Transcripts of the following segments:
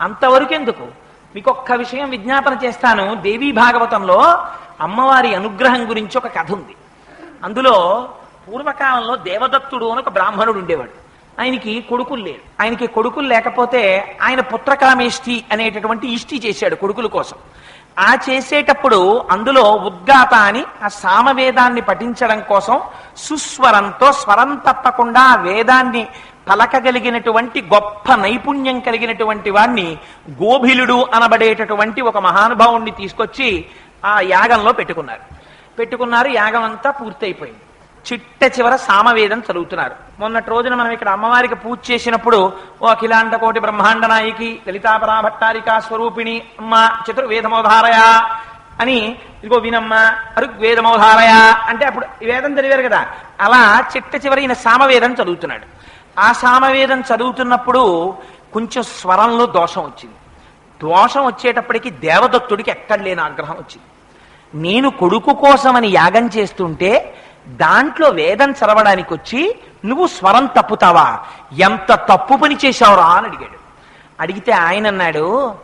అంతవరకెందుకు? మీకు ఒక్క విషయం విజ్ఞాపన చేస్తాను. దేవీ భాగవతంలో అమ్మవారి అనుగ్రహం గురించి ఒక కథ ఉంది. అందులో పూర్వకాలంలో దేవదత్తుడు అని ఒక బ్రాహ్మణుడు ఉండేవాడు. ఆయనకి కొడుకులు లేరు. ఆయనకి కొడుకులు లేకపోతే ఆయన పుత్రకామేష్టి అనేటటువంటి ఇష్టి చేశాడు కొడుకుల కోసం. ఆ చేసేటప్పుడు అందులో ఉద్గాత అని ఆ సామవేదాన్ని పఠించడం కోసం సుస్వరంతో స్వరం తప్పకుండా ఆ వేదాన్ని పలకగలిగినటువంటి గొప్ప నైపుణ్యం కలిగినటువంటి వాణ్ణి గోభిలుడు అనబడేటటువంటి ఒక మహానుభావుణ్ణి తీసుకొచ్చి ఆ యాగంలో పెట్టుకున్నారు. పెట్టుకున్నారు యాగం అంతా పూర్తయిపోయింది. చిట్ట చివర సామవేదం చదువుతున్నారు. మొన్నటి రోజున మనం ఇక్కడ అమ్మవారికి పూజ చేసినప్పుడు ఓ అఖిలాండ కోటి బ్రహ్మాండ నాయకి లలితాపరా భట్టారికా స్వరూపిణి అమ్మ చతుర్వేదమోధారయ అని ఇదిగో వినమ్మ అరుగ్వేదమోధారయ అంటే అప్పుడు వేదం చదివారు కదా. అలా చిట్ట చివరి ఈయన సామవేదం చదువుతున్నాడు. ఆ సామవేదం చదువుతున్నప్పుడు కొంచెం స్వరంలో దోషం వచ్చింది. దోషం వచ్చేటప్పటికి దేవదత్తుడికి ఎక్కడ లేని ఆగ్రహం వచ్చింది. నేను కొడుకు కోసమని యాగం చేస్తుంటే దాంట్లో వేదం చదవడానికి వచ్చి నువ్వు స్వరం తప్పుతావా? ఎంత తప్పు పని చేశావురా? అని అడిగాడు. అడిగితే ఆయన అన్నాడు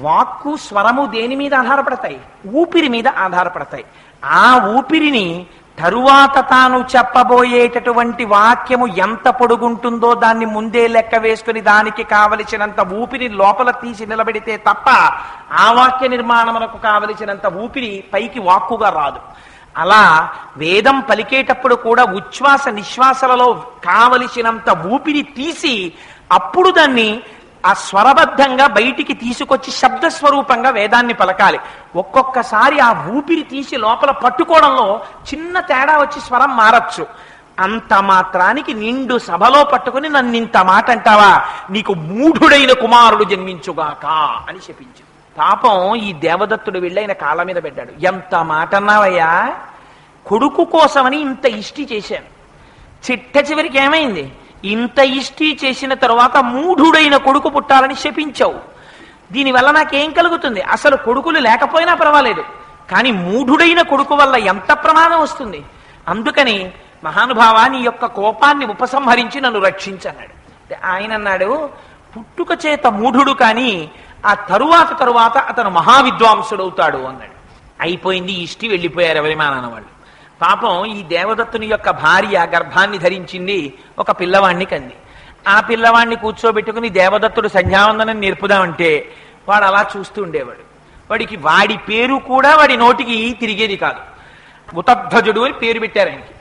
వాక్కు స్వరము దేని మీద ఆధారపడతాయి? ఊపిరి మీద ఆధారపడతాయి. ఆ ఊపిరిని తరువాత తాను చెప్పబోయేటటువంటి వాక్యము ఎంత పొడుగుంటుందో దాన్ని ముందే లెక్క వేసుకుని దానికి కావలసినంత ఊపిరి లోపల తీసి నిలబెడితే తప్ప ఆ వాక్య నిర్మాణమునకు కావలసినంత ఊపిరి పైకి వాక్కుగా రాదు. అలా వేదం పలికేటప్పుడు కూడా ఉచ్ఛ్వాస నిశ్వాసలలో కావలసినంత ఊపిరి తీసి అప్పుడు దాన్ని ఆ స్వరబద్ధంగా బయటికి తీసుకొచ్చి శబ్ద స్వరూపంగా వేదాన్ని పలకాలి. ఒక్కొక్కసారి ఆ ఊపిరి తీసి లోపల పట్టుకోవడంలో చిన్న తేడా వచ్చి స్వరం మారచ్చు. అంత మాత్రానికి నిండు సభలో పట్టుకుని నన్ను ఇంత మాట అంటావా నీకు మూఢుడైన కుమారుడు జన్మించుగాక అని చెప్పించు పాపం ఈ దేవదత్తుడు వెళ్ళి ఆయన కాళ్ళ మీద పెట్టాడు. ఎంత మాట అన్నావయ్యా కొడుకు కోసమని ఇంత ఇష్టి చేశాను. చిట్ట చివరికి ఏమైంది? ఇంత ఇష్టి చేసిన తర్వాత మూఢుడైన కొడుకు పుట్టాలని శపించావు. దీనివల్ల నాకేం కలుగుతుంది? అసలు కొడుకులు లేకపోయినా పర్వాలేదు. కానీ మూఢుడైన కొడుకు వల్ల ఎంత ప్రమాదం వస్తుంది? అందుకని మహానుభావ నీ యొక్క కోపాన్ని ఉపసంహరించి నన్ను రక్షించన్నాడు. ఆయన అన్నాడు పుట్టుక చేత మూఢుడు కానీ ఆ తరువాత తరువాత అతను మహావిద్వాంసుడవుతాడు అన్నాడు. అయిపోయింది ఇష్టి వెళ్ళిపోయారు ఎవరిమానాన్న వాళ్ళు. పాపం ఈ దేవదత్తుని యొక్క భార్య గర్భాన్ని ధరించింది ఒక పిల్లవాణ్ణి కంది. ఆ పిల్లవాణ్ణి కూర్చోబెట్టుకుని దేవదత్తుడు సంధ్యావందనం నేర్పుదామంటే వాడు అలా చూస్తూ ఉండేవాడు. వాడికి వాడి పేరు కూడా వాడి నోటికి తిరిగేది కాదు. ఉతధ్వజుడు అని పేరు పెట్టారు ఆయనకి.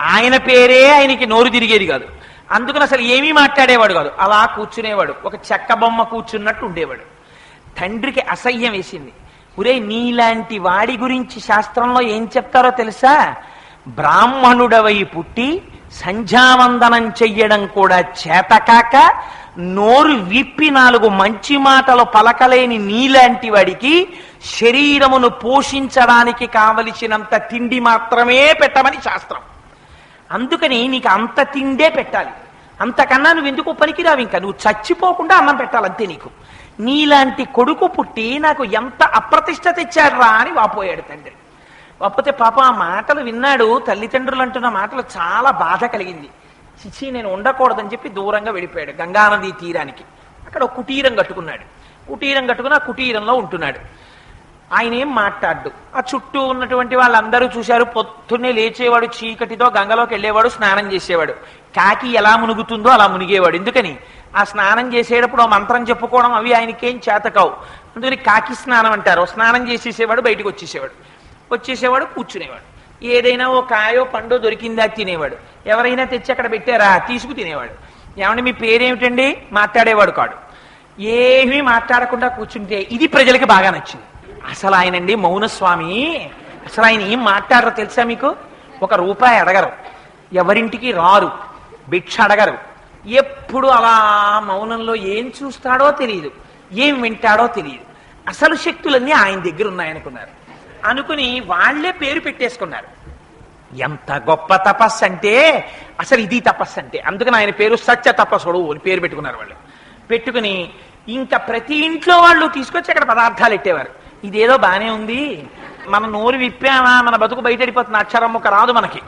ఆయన పేరే ఆయనకి నోరు తిరిగేది కాదు. అందుకని అసలు ఏమీ మాట్లాడేవాడు కాదు. అలా కూర్చునేవాడు. ఒక చెక్క బొమ్మ కూర్చున్నట్టు ఉండేవాడు. తండ్రికి అసహ్యం వేసింది. ఒరే నీలాంటి వాడి గురించి శాస్త్రంలో ఏం చెప్తారో తెలుసా? బ్రాహ్మణుడవై పుట్టి సంధ్యావందనం చెయ్యడం కూడా చేతకాక నోరు విప్పి నాలుగు మంచి మాటలు పలకలేని నీలాంటి వాడికి శరీరమును పోషించడానికి కావలసినంత తిండి మాత్రమే పెట్టమని శాస్త్రం. అందుకని నీకు అంత తిండే పెట్టాలి. అంతకన్నా నువ్వు ఎందుకు పనికిరావు ఇంకా? నువ్వు చచ్చిపోకుండా అన్నం పెట్టాలంతే నీకు. నీలాంటి కొడుకు పుట్టి నాకు ఎంత అప్రతిష్ట తెచ్చాడ్రా అని వాపోయాడు తండ్రి. కాకపోతే పాప ఆ మాటలు విన్నాడు తల్లిదండ్రులు అంటున్న మాటలు చాలా బాధ కలిగింది. చిచి నేను ఉండకూడదని చెప్పి దూరంగా వెళ్ళిపోయాడు గంగానది తీరానికి. అక్కడ కుటీరం కట్టుకున్నాడు. కుటీరం కట్టుకుని ఆ కుటీరంలో ఉంటున్నాడు. ఆయన ఏం మాట్లాడ్డు? ఆ చుట్టూ ఉన్నటువంటి వాళ్ళందరూ చూశారు పొద్దున్నే లేచేవాడు చీకటితో గంగలోకి వెళ్ళేవాడు స్నానం చేసేవాడు. కాకి ఎలా మునుగుతుందో అలా మునిగేవాడు. ఎందుకని? ఆ స్నానం చేసేటప్పుడు మంత్రం చెప్పుకోవడం అవి ఆయనకేం చేతకావు. అందుకని కాకి స్నానం అంటారు. స్నానం చేసేసేవాడు బయటకు వచ్చేసేవాడు. వచ్చేసేవాడు కూర్చునేవాడు. ఏదైనా ఓ కాయో పండో దొరికిందా తినేవాడు. ఎవరైనా తెచ్చి అక్కడ పెట్టారా? తీసుకు తినేవాడు. ఏమంటే మీ పేరేమిటండి? మాట్లాడేవాడు కాడు. ఏమీ మాట్లాడకుండా కూర్చుంటే ఇది ప్రజలకి బాగా నచ్చింది. అసలు ఆయనండి మౌనస్వామి. అసలు ఆయన ఏం మాట్లాడరో తెలుసా మీకు? ఒక రూపాయి అడగరు. ఎవరింటికి రారు. భిక్ష అడగరు. ఎప్పుడు అలా మౌనంలో ఏం చూస్తాడో తెలియదు ఏం వింటాడో తెలియదు అసలు శక్తులన్నీ ఆయన దగ్గర ఉన్నాయనుకున్నారు. అనుకుని వాళ్ళే పేరు పెట్టేసుకున్నారు. ఎంత గొప్ప తపస్సు అంటే అసలు ఇది తపస్సు అంటే. అందుకని ఆయన పేరు సత్య తపస్సుడు అని పేరు పెట్టుకున్నారు వాళ్ళు. పెట్టుకుని ఇంకా ప్రతి ఇంట్లో వాళ్ళు తీసుకొచ్చి అక్కడ పదార్థాలు పెట్టేవారు ఇదేదో బానే ఉంది. మన నోరు విప్పామా? మన బతుకు బయటడిపోతుంది అక్షరం ఒక రాదు మనకి.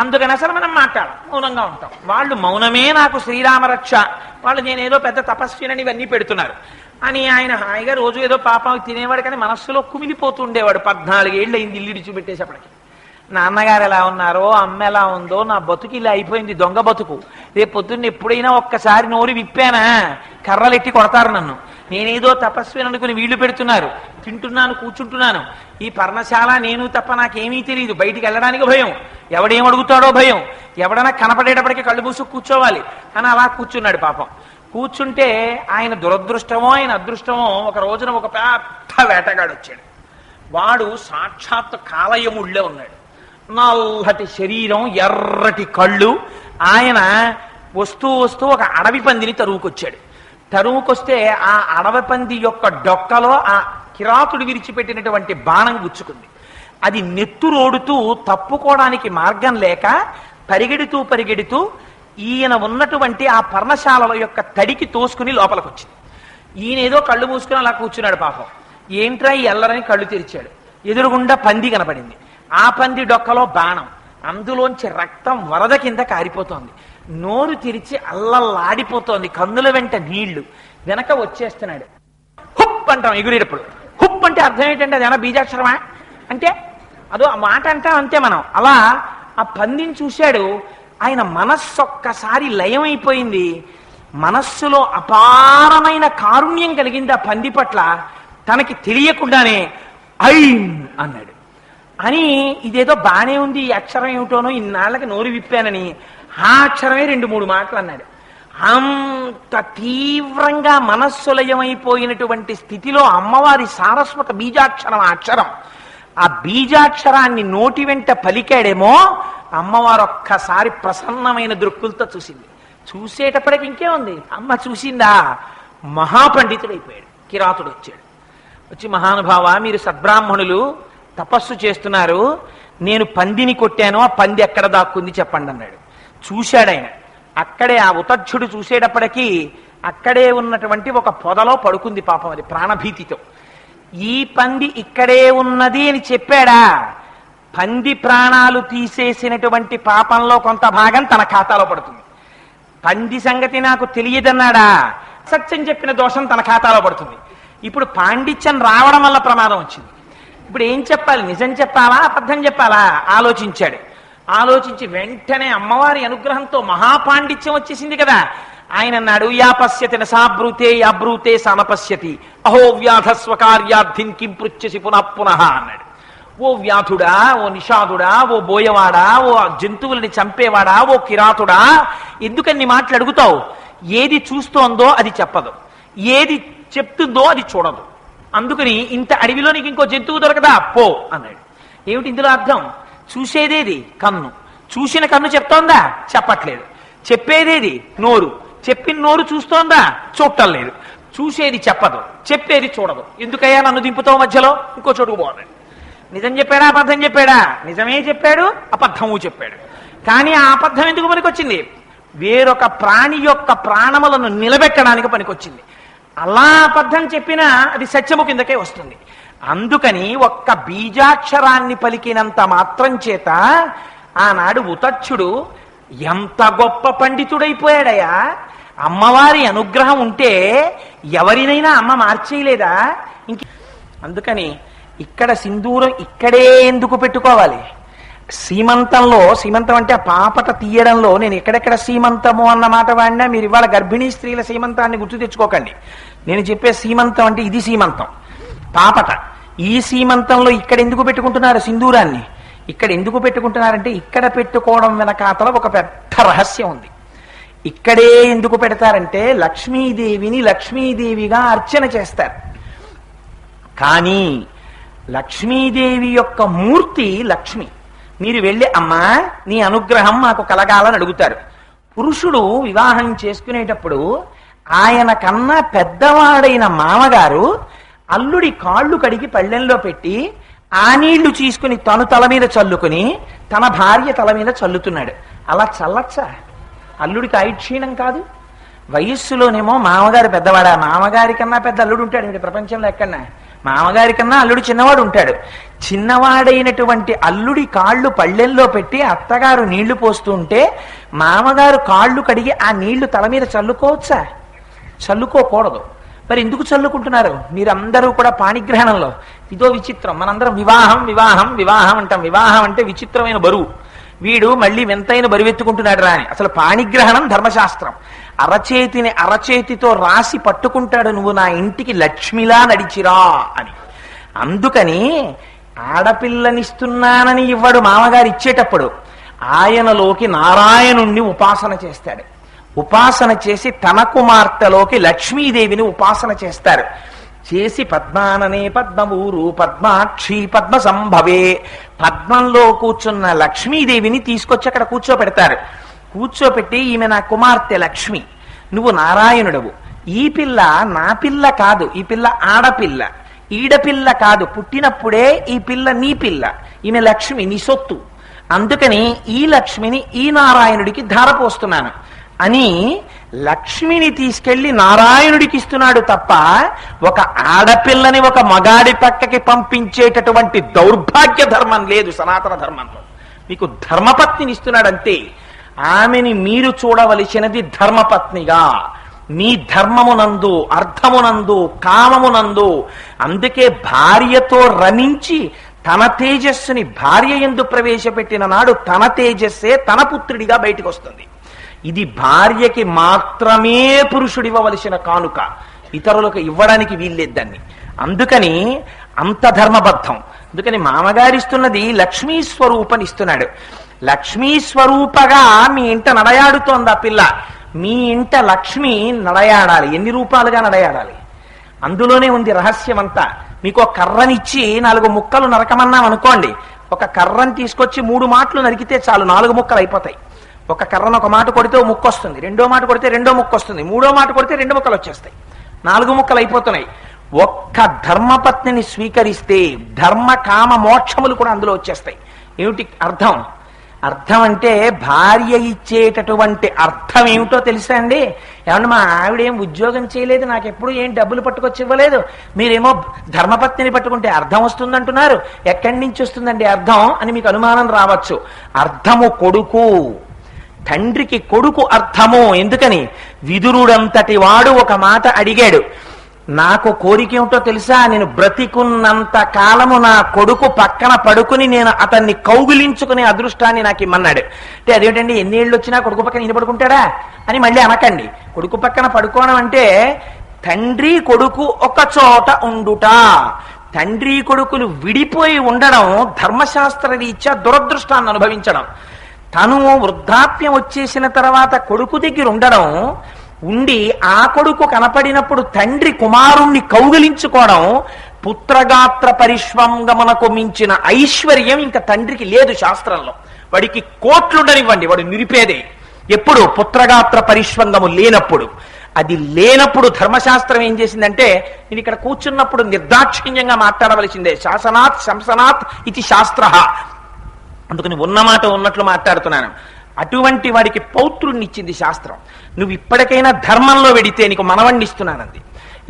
అందుకని అసలు మనం మాట్లాడం మౌనంగా ఉంటాం. వాళ్ళు మౌనమే నాకు శ్రీరామరక్ష వాళ్ళు నేనేదో పెద్ద తపస్వినని ఇవన్నీ పెడుతున్నారు. అని ఆయన హాయిగా రోజు ఏదో పాపం తినేవాడు కానీ మనస్సులో కుమిలిపోతుండేవాడు పద్నాలుగేళ్ళు అయింది ఇల్లు ఇడిచిపెట్టేసప్పటికి నాన్నగారు ఎలా ఉన్నారో అమ్మ ఎలా ఉందో నా బతుకు ఇలా అయిపోయింది దొంగ బతుకు. రేపు పొద్దున్న ఎప్పుడైనా ఒక్కసారి నోరు విప్పానా? కర్రలెట్టి కొడతారు నన్ను. నేనేదో తపస్విని అనుకుని వీళ్ళు పెడుతున్నారు. తింటున్నాను కూర్చుంటున్నాను. ఈ పర్ణశాల నేను తప్ప నాకేమీ తెలియదు బయటికి వెళ్ళడానికి భయం. ఎవడేం అడుగుతాడో భయం. ఎవడన్నా కనపడేటప్పటికి కళ్ళు మూసు కూర్చోవాలి. అని అలా కూర్చున్నాడు పాపం. కూర్చుంటే ఆయన దురదృష్టమో ఆయన అదృష్టమో ఒక రోజున ఒక పెద్ద వేటగాడు వచ్చాడు. వాడు సాక్షాత్ కాలయముళ్ళే ఉన్నాడు. నల్లటి శరీరం ఎర్రటి కళ్ళు. ఆయన వస్తూ వస్తూ ఒక అడవి పందిని తరువుకొచ్చాడు. తరువుకొస్తే ఆ అడవి పంది యొక్క డొక్కలో ఆ కిరాతుడు విరిచిపెట్టినటువంటి బాణం గుచ్చుకుంది. అది నెత్తురోడుతూ తప్పుకోవడానికి మార్గం లేక పరిగెడుతూ పరిగెడుతూ ఈయన ఉన్నటువంటి ఆ పర్ణశాలల యొక్క తడికి తోసుకుని లోపలికి వచ్చింది ఈయన ఏదో కళ్ళు మూసుకుని అలా కూర్చున్నాడు పాపం. ఏంట్రా ఈ ఎల్లరని కళ్ళు తెరిచాడు. ఎదురుగుండా పంది కనపడింది. ఆ పంది డొక్కలో బాణం. అందులోంచి రక్తం వరద కింద కారిపోతోంది. నోరు తెరిచి అల్లల్లాడిపోతోంది. కన్నుల వెంట నీళ్ళు. వెనక వచ్చేస్తున్నాడు. హుప్ అంటాం ఎగురేటప్పుడు. హుప్ అంటే అర్థం ఏంటంటే అదేనా బీజాక్షరమా? అంటే అదో ఆ మాట అంటాం అంతే మనం. అలా ఆ పందిని చూశాడు. ఆయన మనస్సు ఒక్కసారి లయమైపోయింది. మనస్సులో అపారమైన కారుణ్యం కలిగింది ఆ పంది పట్ల. తనకి తెలియకుండానే ఐం అన్నాడు. అని ఇదేదో బాగానే ఉంది ఈ అక్షరం ఏమిటోనో ఇన్నాళ్ళకి నోరు విప్పానని. ఆ అక్షరమే రెండు మూడు మాటలు అన్నాడు. అంత తీవ్రంగా మనస్సులయమైపోయినటువంటి స్థితిలో అమ్మవారి సారస్వత బీజాక్షరం ఆ అక్షరం. ఆ బీజాక్షరాన్ని నోటి వెంట పలికాడేమో అమ్మవారు ఒక్కసారి ప్రసన్నమైన దృక్కులతో చూసింది. చూసేటప్పటికి ఇంకేముంది? అమ్మ చూసిందా? మహాపండితుడైపోయాడు కిరాతుడు వచ్చాడు వచ్చి మహానుభావ మీరు సద్బ్రాహ్మణులు తపస్సు చేస్తున్నారు. నేను పందిని కొట్టాను ఆ పంది ఎక్కడ దాక్కుంది చెప్పండి అన్నాడు. చూశాడాయన. అక్కడే ఆ ఉతచ్చుడు చూసేటప్పటికీ అక్కడే ఉన్నటువంటి ఒక పొదలో పడుకుంది పాపం అది ప్రాణభీతితో. ఈ పంది ఇక్కడే ఉన్నది అని చెప్పాడా? పంది ప్రాణాలు తీసేసినటువంటి పాపంలో కొంత భాగం తన ఖాతాలో పడుతుంది. పంది సంగతి నాకు తెలియదన్నాడా? సత్యం చెప్పిన దోషం తన ఖాతాలో పడుతుంది. ఇప్పుడు పాండిత్యం రావడం వల్ల ప్రమాదం వచ్చింది. ఇప్పుడు ఏం చెప్పాలి? నిజం చెప్పాలా? అబద్ధం చెప్పాలా? ఆలోచించాడు. ఆలోచించి వెంటనే అమ్మవారి అనుగ్రహంతో మహాపాండిత్యం వచ్చేసింది కదా. ఆయన అన్నాడు యా పశ్యతి నసాబ్రూతే యాబ్రూతే సమపశ్యతి అహో వ్యాధస్వకార్యార్థిన్ కిం పృచ్చసి పునః పునః అన్నాడు. ఓ వ్యాధుడా ఓ నిషాదుడా ఓ బోయవాడా ఓ జంతువులని చంపేవాడా ఓ కిరాతుడా? ఎందుకని మాటలు అడుగుతావు? ఏది చూస్తోందో అది చెప్పదు. ఏది చెప్తుందో అది చూడదు. అందుకని ఇంత అడవిలో నీకు ఇంకో జంతువు దొరకదా? పో అన్నాడు. ఏమిటి ఇందులో అర్థం? చూసేదేది? కన్ను. చూసిన కన్ను చెప్తోందా? చెప్పట్లేదు. చెప్పేదేది? నోరు. చెప్పిన నోరు చూస్తోందా? చూడటం లేదు. చూసేది చెప్పదు. చెప్పేది చూడదు. ఎందుకయ్యా నన్ను దింపుతావు మధ్యలో? ఇంకో చోటుకు పోవాలి నిజం చెప్పాడా? అబద్ధం చెప్పాడా? నిజమే చెప్పాడు అబద్ధము చెప్పాడు. కానీ ఆ అబద్ధం ఎందుకు పనికొచ్చింది? వేరొక ప్రాణి యొక్క ప్రాణములను నిలబెట్టడానికి పనికొచ్చింది. అలా అబద్ధం చెప్పినా అది సత్యము కిందకే వస్తుంది. అందుకని ఒక్క బీజాక్షరాన్ని పలికినంత మాత్రం చేత ఆనాడు ఉతచ్చుడు ఎంత గొప్ప పండితుడైపోయాడయా? అమ్మవారి అనుగ్రహం ఉంటే ఎవరినైనా అమ్మ మార్చేయలేదా? ఇంక అందుకని ఇక్కడ సింధూరం ఇక్కడే ఎందుకు పెట్టుకోవాలి? సీమంతంలో సీమంతం అంటే ఆ పాపట తీయడంలో నేను ఎక్కడెక్కడ సీమంతము అన్న మాట వాడినా మీరు ఇవాళ గర్భిణీ స్త్రీల సీమంతాన్ని గుర్తు తెచ్చుకోకండి. నేను చెప్పే సీమంతం అంటే ఇది సీమంతం. పాపట. ఈ సీమంతంలో ఇక్కడ ఎందుకు పెట్టుకుంటున్నారు సింధూరాన్ని? ఇక్కడ ఎందుకు పెట్టుకుంటున్నారంటే ఇక్కడ పెట్టుకోవడం వెనకాతల ఒక పెద్ద రహస్యం ఉంది. ఇక్కడే ఎందుకు పెడతారంటే లక్ష్మీదేవిని లక్ష్మీదేవిగా అర్చన చేస్తారు. కానీ లక్ష్మీదేవి యొక్క మూర్తి లక్ష్మి. మీరు వెళ్ళి అమ్మా నీ అనుగ్రహం మాకు కలగాలని అడుగుతారు. పురుషుడు వివాహం చేసుకునేటప్పుడు ఆయన కన్నా పెద్దవాడైన మామగారు అల్లుడి కాళ్ళు కడిగి పళ్ళెంలో పెట్టి ఆ నీళ్ళు తీసుకుని తను తల మీద చల్లుకుని తన భార్య తల మీద చల్లుతున్నాడు. అలా చల్లచ్చా? అల్లుడికి ఐక్షీణం కాదు. వయస్సులోనేమో మామగారు పెద్దవాడా? మామగారి కన్నా పెద్ద అల్లుడు ఉంటాడు ప్రపంచంలో ఎక్కడన్నా? మామగారి కన్నా అల్లుడు చిన్నవాడు ఉంటాడు చిన్నవాడైనటువంటి అల్లుడి కాళ్ళు పళ్ళెల్లో పెట్టి అత్తగారు నీళ్ళు పోస్తుంటే మామగారు కాళ్ళు కడిగి ఆ నీళ్ళు తల మీద చల్లుకోవచ్చా? చల్లుకోకూడదు. మరి ఎందుకు చల్లుకుంటున్నారు? మీరందరూ కూడా పాణిగ్రహణంలో. ఇదో విచిత్రం. మనందరం వివాహం వివాహం వివాహం అంటాం. వివాహం అంటే విచిత్రమైన బరువు. వీడు మళ్ళీ వింతైన బరువెత్తుకుంటున్నాడు రాని. అసలు పాణిగ్రహణం ధర్మశాస్త్రం. అరచేతిని అరచేతితో రాసి పట్టుకుంటాడు నువ్వు నా ఇంటికి లక్ష్మిలా నడిచిరా అని. అందుకని ఆడపిల్లనిస్తున్నానని ఇవ్వడు మామగారు ఇచ్చేటప్పుడు. ఆయనలోకి నారాయణుణ్ణి ఉపాసన చేస్తాడు. ఉపాసన చేసి తన కుమార్తెలోకి లక్ష్మీదేవిని ఉపాసన చేస్తారు. చేసి పద్మాననే పద్మవూరు పద్మాక్షి పద్మ సంభవే పద్మంలో కూర్చున్న లక్ష్మీదేవిని తీసుకొచ్చి అక్కడ కూర్చోపెడతారు. కూర్చోపెట్టి ఈమె నా కుమార్తె లక్ష్మి. నువ్వు నారాయణుడవు. ఈ పిల్ల నా పిల్ల కాదు ఈ పిల్ల ఆడపిల్ల. ఈడపిల్ల కాదు పుట్టినప్పుడే ఈ పిల్ల నీ పిల్ల. ఈమె లక్ష్మి నీ సొత్తు. అందుకని ఈ లక్ష్మిని ఈ నారాయణుడికి ధారపోస్తున్నాను. అని లక్ష్మిని తీసుకెళ్ళి నారాయణుడికి ఇస్తున్నాడు తప్ప ఒక ఆడపిల్లని ఒక మగాడి పక్కకి పంపించేటటువంటి దౌర్భాగ్య ధర్మం లేదు సనాతన ధర్మంలో. మీకు ధర్మపత్నిని ఇస్తున్నాడు అంతే ఆమెని మీరు చూడవలసినది ధర్మపత్నిగా. మీ ధర్మమునందు అర్థమునందు కామమునందు. అందుకే భార్యతో రమించి తన తేజస్సుని భార్య ఎందు ప్రవేశపెట్టిన నాడు తన తేజస్సే తన పుత్రుడిగా బయటకు వస్తుంది ఇది భార్యకి మాత్రమే పురుషుడివ్వవలసిన కానుక. ఇతరులకు ఇవ్వడానికి వీల్లేదు దాన్ని. అందుకని అంత ధర్మబద్ధం. అందుకని మామగారిస్తున్నది లక్ష్మీ స్వరూపని ఇస్తున్నాడు. లక్ష్మీ స్వరూపగా మీ ఇంట నడయాడుతోంది ఆ పిల్ల? మీ ఇంట లక్ష్మి నడయాడాలి. ఎన్ని రూపాలుగా నడయాడాలి? అందులోనే ఉంది రహస్యం అంతా మీకు ఒక కర్రనిచ్చి నాలుగు ముక్కలు నరకమన్నాం అనుకోండి ఒక కర్రని తీసుకొచ్చి మూడు మాటలు నరికితే చాలు నాలుగు ముక్కలు అయిపోతాయి ఒక కర్రను ఒక మాట కొడితే ముక్కు వస్తుంది. రెండో మాట కొడితే రెండో ముక్కు వస్తుంది. మూడో మాట కొడితే రెండు ముక్కలు వచ్చేస్తాయి. నాలుగు ముక్కలు అయిపోతున్నాయి. ఒక్క ధర్మపత్నిని స్వీకరిస్తే ధర్మ కామ మోక్షములు కూడా అందులో వచ్చేస్తాయి. ఏమిటి అర్థం? అర్థం అంటే భార్య ఇచ్చేటటువంటి అర్థం ఏమిటో తెలుసా అండి? ఏమన్నా మా ఆవిడేం ఉద్యోగం చేయలేదు నాకు ఎప్పుడు ఏం డబ్బులు పట్టుకొచ్చి ఇవ్వలేదు. మీరేమో ధర్మపత్నిని పట్టుకుంటే అర్థం వస్తుందంటున్నారు. ఎక్కడి నుంచి వస్తుందండి అర్థం? అని మీకు అనుమానం రావచ్చు. అర్థము కొడుకు. తండ్రికి కొడుకు అర్థము ఎందుకని? విదురుడంతటి వాడు ఒక మాట అడిగాడు. నాకు కోరిక ఏమిటో తెలుసా? నేను బ్రతికున్నంత కాలము నా కొడుకు పక్కన పడుకుని నేను అతన్ని కౌగిలించుకునే అదృష్టాన్ని నాకు ఇమ్మన్నాడు. అంటే అదేంటండి ఎన్ని ఏళ్ళు వచ్చినా కొడుకు పక్కన ఈయన పడుకుంటాడా అని మళ్ళీ అనకండి. కొడుకు పక్కన పడుకోవడం అంటే తండ్రి కొడుకు ఒక చోట ఉండుట. తండ్రి కొడుకులు విడిపోయి ఉండడం ధర్మశాస్త్ర రీత్యా దురదృష్టాన్ని అనుభవించడం. తను వృద్ధాప్యం వచ్చేసిన తర్వాత కొడుకు దగ్గర ఉండడం ఉండి ఆ కొడుకు కనపడినప్పుడు తండ్రి కుమారుణ్ణి కౌగిలించుకోవడం పుత్రగాత్ర పరిష్వంగమనకు మించిన ఐశ్వర్యం ఇంకా తండ్రికి లేదు శాస్త్రంలో. వాడికి కోట్లుండనివ్వండి వాడు నిరిపేదే. ఎప్పుడు? పుత్రగాత్ర పరిష్వంగము లేనప్పుడు. అది లేనప్పుడు ధర్మశాస్త్రం ఏం చేసిందంటే నేను ఇక్కడ కూర్చున్నప్పుడు నిర్దాక్షిణ్యంగా మాట్లాడవలసిందే. శాసనాత్ శంసనాత్ ఇది శాస్త్ర. అందుకని ఉన్నమాట ఉన్నట్లు మాట్లాడుతున్నాను. అటువంటి వాడికి పౌత్రుణ్ణి ఇచ్చింది శాస్త్రం. నువ్వు ఇప్పటికైనా ధర్మంలో వెడితే నీకు మనవణ్ణి ఇస్తున్నానంది.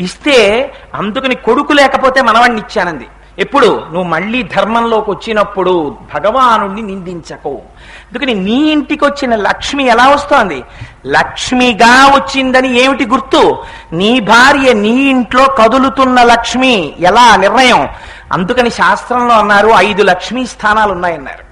ఇస్తే అందుకని కొడుకు లేకపోతే మనవణ్ణి ఇచ్చానంది. ఎప్పుడు? నువ్వు మళ్ళీ ధర్మంలోకి వచ్చినప్పుడు భగవాను నిందించకు. అందుకని నీ ఇంటికి వచ్చిన లక్ష్మి ఎలా వస్తోంది? లక్ష్మిగా వచ్చిందని ఏమిటి గుర్తు? నీ భార్య నీ ఇంట్లో కదులుతున్న లక్ష్మి ఎలా? నిర్ణయం? అందుకని శాస్త్రంలో అన్నారు ఐదు లక్ష్మీ స్థానాలు ఉన్నాయన్నారు